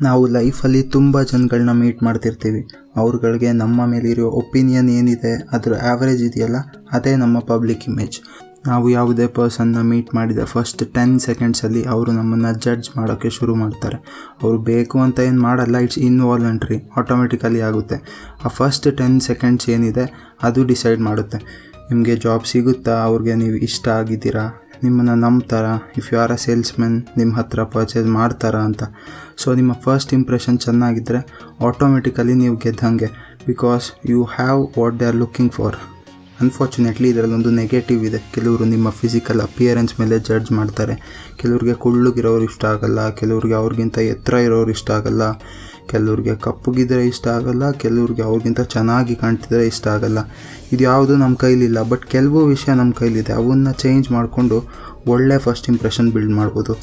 ನಾವು ಲೈಫಲ್ಲಿ ತುಂಬ ಜನಗಳನ್ನ ಮೀಟ್ ಮಾಡ್ತಿರ್ತೀವಿ. ಅವ್ರುಗಳಿಗೆ ನಮ್ಮ ಮೇಲಿರೋ ಒಪಿನಿಯನ್ ಏನಿದೆ, ಅದರ ಆ್ಯಾವ್ರೇಜ್ ಇದೆಯಲ್ಲ, ಅದೇ ನಮ್ಮ ಪಬ್ಲಿಕ್ ಇಮೇಜ್ ನಾವು ಯಾವುದೇ ಪರ್ಸನ್ನ ಮೀಟ್ ಮಾಡಿದ ಫಸ್ಟ್ ಟೆನ್ ಸೆಕೆಂಡ್ಸಲ್ಲಿ ಅವರು ನಮ್ಮನ್ನು ಜಡ್ಜ್ ಮಾಡೋಕ್ಕೆ ಶುರು ಮಾಡ್ತಾರೆ. ಅವರು ಬೇಕು ಅಂತ ಏನು ಮಾಡಲ್ಲ ಇಟ್ಸ್ ಇನ್ವಾಲಂಟ್ರಿ ಆಟೋಮೆಟಿಕಲಿ ಆಗುತ್ತೆ. ಆ ಫಸ್ಟ್ ಟೆನ್ ಸೆಕೆಂಡ್ಸ್ ಏನಿದೆ, ಅದು ಡಿಸೈಡ್ ಮಾಡುತ್ತೆ. ನಿಮಗೆ ಜಾಬ್ ಸಿಗುತ್ತಾ? ಅವ್ರಿಗೆ ನೀವು ಇಷ್ಟ ಆಗಿದ್ದೀರಾ? ನಿಮ್ಮನ್ನು ನಂಬ್ತಾರಾ if you are a salesmen ನಿಮ್ಮ ಹತ್ರ ಪರ್ಚೇಸ್ ಮಾಡ್ತಾರಾ ಅಂತ. ಸೊ ನಿಮ್ಮ ಫಸ್ಟ್ ಇಂಪ್ರೆಷನ್ ಚೆನ್ನಾಗಿದ್ದರೆ ಆಟೋಮೆಟಿಕಲಿ ನೀವು ಗೆದ್ದಂಗೆ because you have what they are looking for unfortunately ಇದರಲ್ಲೊಂದು negative ಇದೆ. ಕೆಲವರು ನಿಮ್ಮ ಫಿಸಿಕಲ್ ಅಪಿಯರೆನ್ಸ್ ಮೇಲೆ ಜಡ್ಜ್ ಮಾಡ್ತಾರೆ. ಕೆಲವ್ರಿಗೆ ಕುಳ್ಳುಗಿರೋರು ಇಷ್ಟ ಆಗಲ್ಲ, ಕೆಲವ್ರಿಗೆ ಅವ್ರಿಗಿಂತ ಎತ್ತರ ಇರೋರು ಇಷ್ಟ ಆಗಲ್ಲ. ಕೆಲವ್ರಿಗೆ ಕಪ್ಪಗಿದ್ರೆ ಇಷ್ಟ ಆಗೋಲ್ಲ, ಕೆಲವ್ರಿಗೆ ಅವ್ರಿಗಿಂತ ಚೆನ್ನಾಗಿ ಕಾಣ್ತಿದ್ರೆ ಇಷ್ಟ ಆಗೋಲ್ಲ. ಇದು ಯಾವುದು ನಮ್ಮ ಕೈಲಿಲ್ಲ ಬಟ್ ಕೆಲವು ವಿಷಯ ನಮ್ಮ ಕೈಲಿದೆ. ಅವನ್ನ ಚೇಂಜ್ ಮಾಡಿಕೊಂಡು ಒಳ್ಳೆ ಫಸ್ಟ್ ಇಂಪ್ರೆಷನ್ ಬಿಲ್ಡ್ ಮಾಡ್ಬೋದು.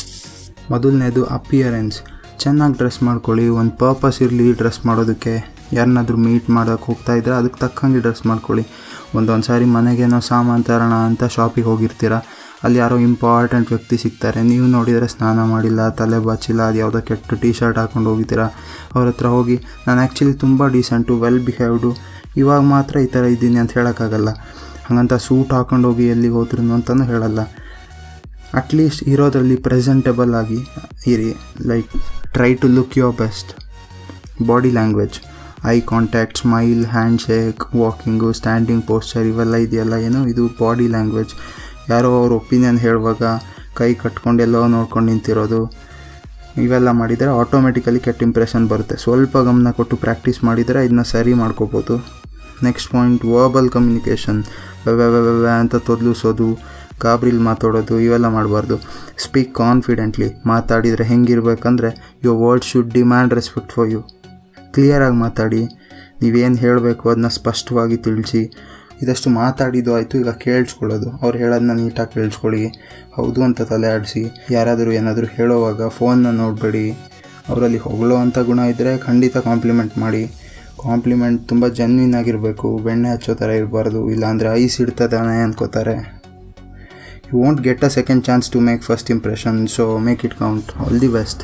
ಮೊದಲನೇದು ಅಪಿಯರೆನ್ಸ್ ಚೆನ್ನಾಗಿ ಡ್ರೆಸ್ ಮಾಡ್ಕೊಳ್ಳಿ, ಒಂದು ಪರ್ಪಸ್ ಇರಲಿ ಡ್ರೆಸ್ ಮಾಡೋದಕ್ಕೆ. ಯಾರನ್ನಾದರೂ ಮೀಟ್ ಮಾಡೋಕ್ಕೆ ಹೋಗ್ತಾ ಇದ್ದರೆ ಅದಕ್ಕೆ ತಕ್ಕಂಗೆ ಡ್ರೆಸ್ ಮಾಡ್ಕೊಳ್ಳಿ. ಒಂದೊಂದು ಸಾರಿ ಮನೆಗೇನೋ ಸಾಮಾನು ತರೋಣ ಅಂತ ಶಾಪಿಗೆ ಹೋಗಿರ್ತೀರ? ಅಲ್ಲಿ ಯಾರೋ ಇಂಪಾರ್ಟೆಂಟ್ ವ್ಯಕ್ತಿ ಸಿಗ್ತಾರೆ. ನೀವು ನೋಡಿದರೆ ಸ್ನಾನ ಮಾಡಿಲ್ಲ, ತಲೆ ಬಾಚಿಲ್ಲ, ಅದು ಯಾವುದೋ ಕೆಟ್ಟ ಟೀ ಶರ್ಟ್ ಹಾಕೊಂಡು ಹೋಗಿದ್ದೀರಾ? ಅವ್ರ ಹತ್ರ ಹೋಗಿ, ನಾನು ಆ್ಯಕ್ಚುಲಿ ತುಂಬ ಡೀಸೆಂಟು ವೆಲ್ ಬಿಹೇವ್ಡು ಇವಾಗ ಮಾತ್ರ ಈ ಥರ ಇದ್ದೀನಿ ಅಂತ ಹೇಳೋಕ್ಕಾಗಲ್ಲ. ಹಾಗಂತ ಸೂಟ್ ಹಾಕೊಂಡು ಹೋಗಿ ಎಲ್ಲಿಗೆ ಹೋದ್ರು ಅಂತಲೂ ಹೇಳಲ್ಲ. ಅಟ್ಲೀಸ್ಟ್ ಇರೋದರಲ್ಲಿ ಪ್ರೆಸೆಂಟೇಬಲ್ ಆಗಿ ಇರಿ. Like try to look your best body language eye contact smile hand shake walking standing posture ಇವೆಲ್ಲ ಇದೆಯಲ್ಲ ಏನು? ಇದು ಬಾಡಿ ಲ್ಯಾಂಗ್ವೇಜ್ ಯಾರೋ ಅವ್ರ ಒಪಿನಿಯನ್ ಹೇಳುವಾಗ ಕೈ ಕಟ್ಕೊಂಡು ಎಲ್ಲೋ ನೋಡ್ಕೊಂಡು ನಿಂತಿರೋದು, ಇವೆಲ್ಲ ಮಾಡಿದರೆ ಆಟೋಮೆಟಿಕಲಿ ಕೆಟ್ಟ ಇಂಪ್ರೆಷನ್ ಬರುತ್ತೆ. ಸ್ವಲ್ಪ ಗಮನ ಕೊಟ್ಟು ಪ್ರಾಕ್ಟೀಸ್ ಮಾಡಿದರೆ ಇದನ್ನ ಸರಿ ಮಾಡ್ಕೋಬೋದು. ನೆಕ್ಸ್ಟ್ ಪಾಯಿಂಟ್ ವರ್ಬಲ್ ಕಮ್ಯುನಿಕೇಷನ್ ಅಂತ ತೊದಲಿಸೋದು ಗಾಬ್ರಿಲ್ ಮಾತಾಡೋದು, ಇವೆಲ್ಲ ಮಾಡಬಾರ್ದು. ಸ್ಪೀಕ್ ಕಾನ್ಫಿಡೆಂಟ್ಲಿ ಮಾತಾಡಿದರೆ ಹೆಂಗಿರ್ಬೇಕಂದ್ರೆ your word should demand respect for you ಕ್ಲಿಯರಾಗಿ ಮಾತಾಡಿ. ನೀವೇನು ಹೇಳಬೇಕು ಅದನ್ನ ಸ್ಪಷ್ಟವಾಗಿ ತಿಳಿಸಿ. ಇದಷ್ಟು ಮಾತಾಡಿದ್ದು ಆಯಿತು, ಈಗ ಕೇಳಿಸ್ಕೊಳ್ಳೋದು. ಅವ್ರು ಹೇಳೋದನ್ನ ನೀಟಾಗಿ ಕೇಳಿಸ್ಕೊಳ್ಳಿ. ಹೌದು ಅಂತ ತಲೆ ಆಡಿಸಿ. ಯಾರಾದರೂ ಏನಾದರೂ ಹೇಳೋವಾಗ ಫೋನ್ನ ನೋಡಬೇಡಿ. ಅವರಲ್ಲಿ ಹೊಗಳೋ ಅಂಥ ಗುಣ ಇದ್ದರೆ ಖಂಡಿತ ಕಾಂಪ್ಲಿಮೆಂಟ್ ಮಾಡಿ. ಕಾಂಪ್ಲಿಮೆಂಟ್ ತುಂಬ ಜೆನ್ವಿನ್ ಆಗಿರಬೇಕು. ಬೆಣ್ಣೆ ಹಚ್ಚೋ ಥರ ಇರಬಾರ್ದು. ಇಲ್ಲಾಂದರೆ ಐಸ್ ಇಡ್ತದಾನೆ ಅನ್ಕೋತಾರೆ. You want get a second chance to make first impression so make it count all the best